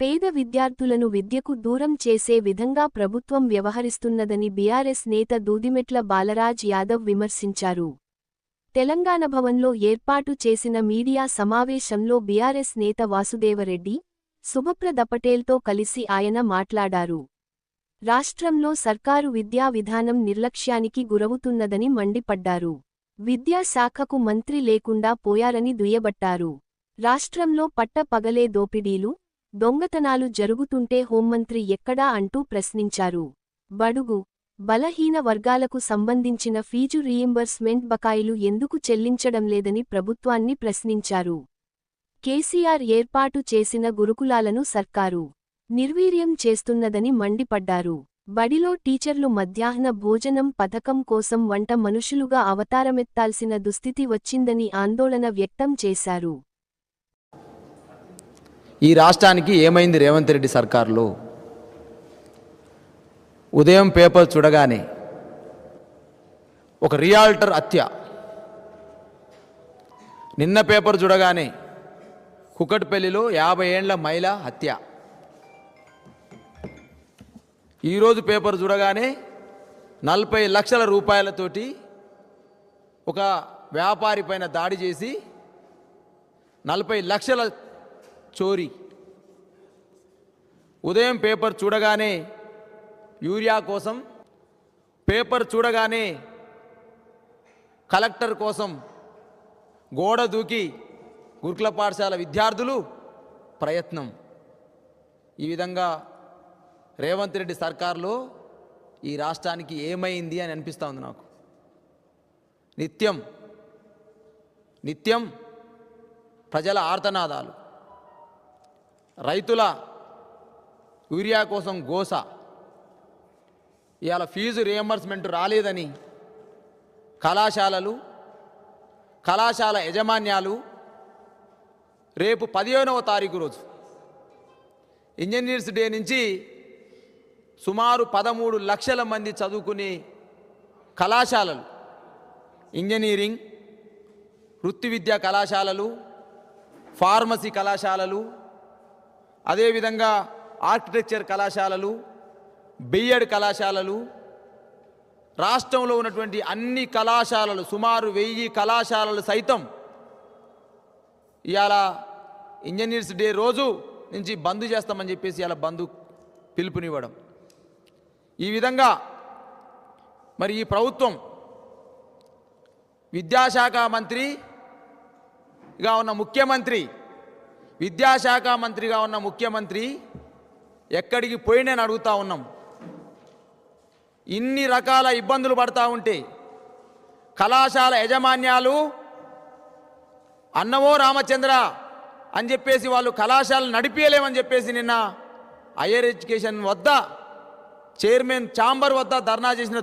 పేద విద్యార్థులను విద్యకు దూరం చేసే విధంగా ప్రభుత్వం వ్యవహరిస్తున్నదని బీఆర్ఎస్ నేత దూదిమెట్ల బాలరాజ్ యాదవ్ విమర్శించారు. తెలంగాణ భవన్లో ఏర్పాటు చేసిన మీడియా సమావేశంలో బీఆర్ఎస్ నేత వాసుదేవరెడ్డి సుభప్రద పటేల్తో కలిసి ఆయన మాట్లాడారు. రాష్ట్రంలో సర్కారు విద్యా విధానం నిర్లక్ష్యానికి గురవుతున్నదని మండిపడ్డారు. విద్యాశాఖకు మంత్రి లేకుండా పోయారని దుయ్యబట్టారు. రాష్ట్రంలో పట్ట పగలే దోపిడీలు దొంగతనాలు జరుగుతుంటే హోంమంత్రి ఎక్కడా అంటూ ప్రశ్నించారు. బడుగు బలహీన వర్గాలకు సంబంధించిన ఫీజు రీయింబర్స్మెంట్ బకాయిలు ఎందుకు చెల్లించడం లేదని ప్రభుత్వాన్ని ప్రశ్నించారు. కేసీఆర్ ఏర్పాటు చేసిన గురుకులాలను సర్కారు నిర్వీర్యం చేస్తున్నదని మండిపడ్డారు. బడిలో టీచర్లు మధ్యాహ్న భోజనం పథకం కోసం వంట మనుషులుగా అవతారమెత్తాల్సిన దుస్థితి వచ్చిందని ఆందోళన వ్యక్తం చేశారు. ఈ రాష్ట్రానికి ఏమైంది రేవంత్ రెడ్డి సర్కార్లో? ఉదయం పేపర్ చూడగానే ఒక రియాల్టర్ హత్య. నిన్న పేపర్ చూడగానే కుకట్పల్లిలో యాభై ఏండ్ల మహిళ హత్య. ఈరోజు పేపర్ చూడగానే నలభై లక్షల రూపాయలతోటి ఒక వ్యాపారి పైన దాడి చేసి నలభై లక్షల చోరీ. ఉదయం పేపర్ చూడగానే యూరియా కోసం పేపర్ చూడగానే కలెక్టర్ కోసం గోడ దూకి గురుకుల పాఠశాల విద్యార్థులు ప్రయత్నం. ఈ విధంగా రేవంత్ రెడ్డి సర్కార్లో ఈ రాష్ట్రానికి ఏమైంది అని అనిపిస్తూ ఉంది నాకు. నిత్యం నిత్యం ప్రజల ఆర్తనాదాలు. రైతుల యూరియా కోసం గోస. ఇవాళ ఫీజు రియంబర్స్మెంట్ రాలేదని కళాశాలలు కళాశాల యజమాన్యాలు రేపు పదిహేనవ తారీఖు రోజు ఇంజనీర్స్ డే నుంచి సుమారు పదమూడు లక్షల మంది చదువుకునే కళాశాలలు ఇంజనీరింగ్ వృత్తి విద్యా కళాశాలలు ఫార్మసీ కళాశాలలు అదేవిధంగా ఆర్కిటెక్చర్ కళాశాలలు బిఎడ్ కళాశాలలు రాష్ట్రంలో ఉన్నటువంటి అన్ని కళాశాలలు సుమారు వెయ్యి కళాశాలలు సైతం ఇవాళ ఇంజనీర్స్ డే రోజు నుంచి బంద్ చేస్తామని చెప్పేసి ఇలా బంధు పిలుపునివ్వడం. ఈ విధంగా మరి ఈ ప్రభుత్వం విద్యాశాఖ మంత్రిగా ఉన్న ముఖ్యమంత్రి విద్యాశాఖ మంత్రిగా ఉన్న ముఖ్యమంత్రి ఎక్కడికి పోయినని అడుగుతా ఉన్నాం. ఇన్ని రకాల ఇబ్బందులు పడతా ఉంటే కళాశాల యజమాన్యాలు అన్నమో రామచంద్ర అని చెప్పేసి వాళ్ళు కళాశాలలు నడిపించలేమని చెప్పేసి నిన్న హయ్యర్ ఎడ్యుకేషన్ వద్ద చైర్మన్ ఛాంబర్ వద్ద ధర్నా చేసిన